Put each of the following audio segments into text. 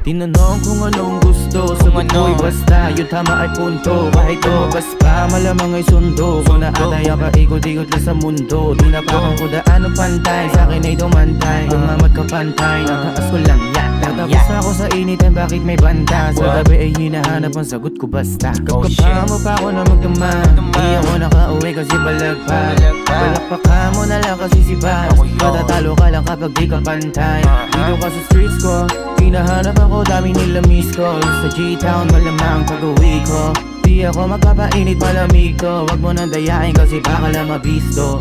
Tinanong kung anong gusto Sagot ano? ko'y basta Yung tama ay punto. Kahit tumabas pa Malamang ay sundo. Kung naatay ang paikot-ikot lang sa mundo. Di na pa kung kudaan ng pantay Sa akin ay dumantay. Umamat ka pantay Nataas ko lang yan. Natapos ako sa initan Bakit may banta? Sa What? gabi ay hinahanap ang sagot ko basta. Oh, Kapkapa mo pa ako na magdama Di ako nakauwi kasi balag pa Balag pa. Balakpakan mo na lang kasi si yun. Matatalo ka lang kapag di ka pantay. Ah, Dito ka sa streets ko Hinahanap ako dami nila miss call Sa G-Town malamang pag-uwi ko. Di ako magpapainit malamig to Wag mo nang dayain kasi baka lang mabisto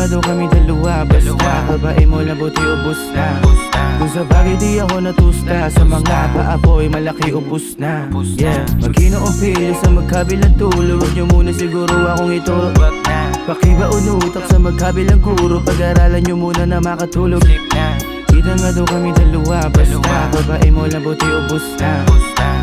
nga daw kami dalawa Basta. Babae mo lang buti ubos na. Kung sa bagay di ako natusta. Sa mga paapoy malaki ubos na. Ubos na. Yeah Magkinaumpil sa magkabilang tulo. Huwag niyo muna siguro akong ituro Wag na. Pakiba unutak sa magkabilang kuro. Pag-aralan nyo muna na makatulog. Sleep na. Kita nga daw kami dalawa Basta babae mo lang buti ubos na.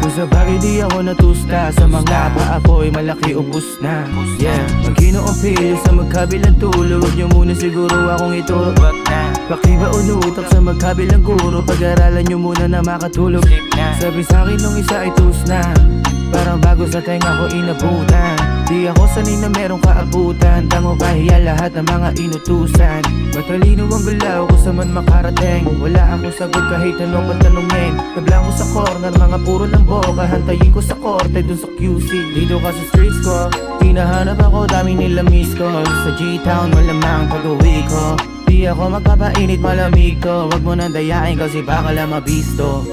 Kung sa bagay di ako natusta Sa mga paapoy malaki ubos na. Yeah. Magkinaumpil sa magkabilang tulo Huwag nyo muna siguro akong ituro Wag na. Pakiba unutak sa magkabilang kuro Pag-aralan nyo muna na makatulog. Sabi sa'kin nung isa ay tus na. Parang bago sa tenga ko inabutan Di ako sanay na merong kaabutan. Tango pahiya lahat ng mga inutusan. Matalino ang galaw ko sa man makarating. Wala akong sagot kahit anong patanungin. Nablang ko sa corner, mga puro ng boka. Hantayin ko sa korte dun sa QC Dito ka sa streets ko. Hinahanap ako, dami nila miss call Sa G-Town, malamang pag-uwi ko. Di ako magpapainit malamig to. Wag mo nang dayain kasi baka lang mabisto